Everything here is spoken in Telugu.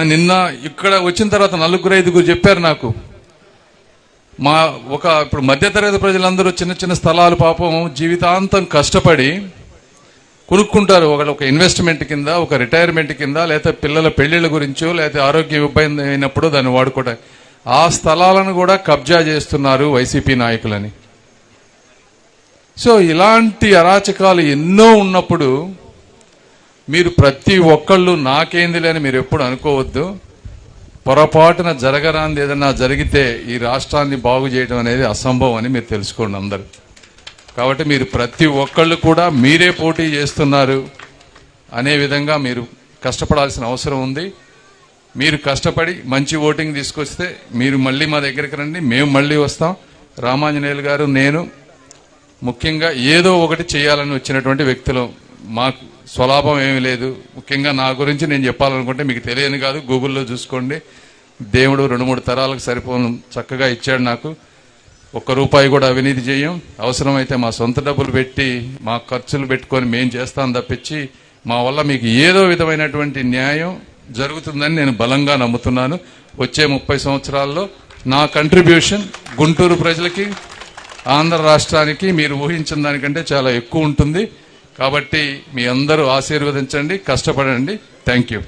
నిన్న ఇక్కడ వచ్చిన తర్వాత నలుగురు ఐదుగురు చెప్పారు నాకు. మా ఒక ఇప్పుడు మధ్యతరగతి ప్రజలందరూ చిన్న చిన్న స్థలాలు పాపం జీవితాంతం కష్టపడి కొనుక్కుంటారు. ఒకళ్ళు ఒక ఇన్వెస్ట్మెంట్ కింద ఒక రిటైర్మెంట్ కింద లేకపోతే పిల్లల పెళ్ళిళ్ళ గురించో లేకపోతే ఆరోగ్య ఇబ్బంది అయినప్పుడు దాన్ని వాడుకోవడం ఆ స్థలాలను కూడా కబ్జా చేస్తున్నారు వైసీపీ నాయకులని. సో ఇలాంటి అరాచకాలు ఎన్నో ఉన్నప్పుడు మీరు ప్రతి ఒక్కళ్ళు నాకేందిలే అని మీరు ఎప్పుడు అనుకోవద్దు. పొరపాటున జరగరాంది ఏదన్నా జరిగితే ఈ రాష్ట్రాన్ని బాగు చేయడం అనేది అసంభవం అని మీరు తెలుసుకోండి అందరు. కాబట్టి మీరు ప్రతి ఒక్కళ్ళు కూడా మీరే పోటీ చేస్తున్నారు అనే విధంగా మీరు కష్టపడాల్సిన అవసరం ఉంది. మీరు కష్టపడి మంచి ఓటింగ్ తీసుకొస్తే మీరు మళ్ళీ మా దగ్గరికి రండి మేము మళ్ళీ వస్తాం. రామాంజనేయులు గారు నేను ముఖ్యంగా ఏదో ఒకటి చేయాలని వచ్చినటువంటి వ్యక్తులు మాకు స్వలాభం ఏమీ లేదు. ముఖ్యంగా నా గురించి నేను చెప్పాలనుకుంటే మీకు తెలియని కాదు. గూగుల్లో చూసుకోండి. దేవుడు రెండు మూడు తరాలకు సరిపోను చక్కగా ఇచ్చాడు నాకు. ఒక్క రూపాయి కూడా అవినీతి చేయం. అవసరమైతే మా సొంత డబ్బులు పెట్టి మా ఖర్చులు పెట్టుకొని మేం చేస్తాం తప్పించి మా వల్ల మీకు ఏదో విధమైనటువంటి న్యాయం జరుగుతుందని నేను బలంగా నమ్ముతున్నాను. వచ్చే ముప్పై సంవత్సరాల్లో నా కంట్రిబ్యూషన్ గుంటూరు ప్రజలకి ఆంధ్ర రాష్ట్రానికి మీరు ఊహించిన దానికంటే చాలా ఎక్కువ ఉంటుంది. కాబట్టి మీ అందరూ ఆశీర్వదించండి కష్టపడండి. Thank you